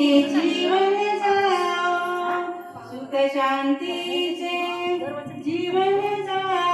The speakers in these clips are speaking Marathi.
जीवन जाओ सुख शांतीचे जीवन जाओ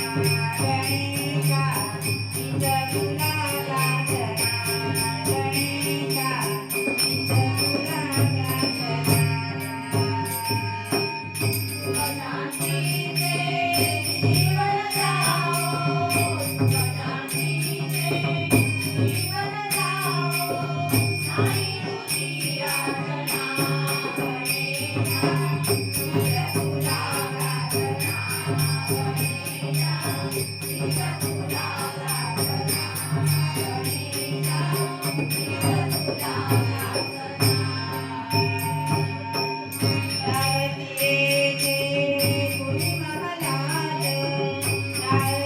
Thank you. Bye.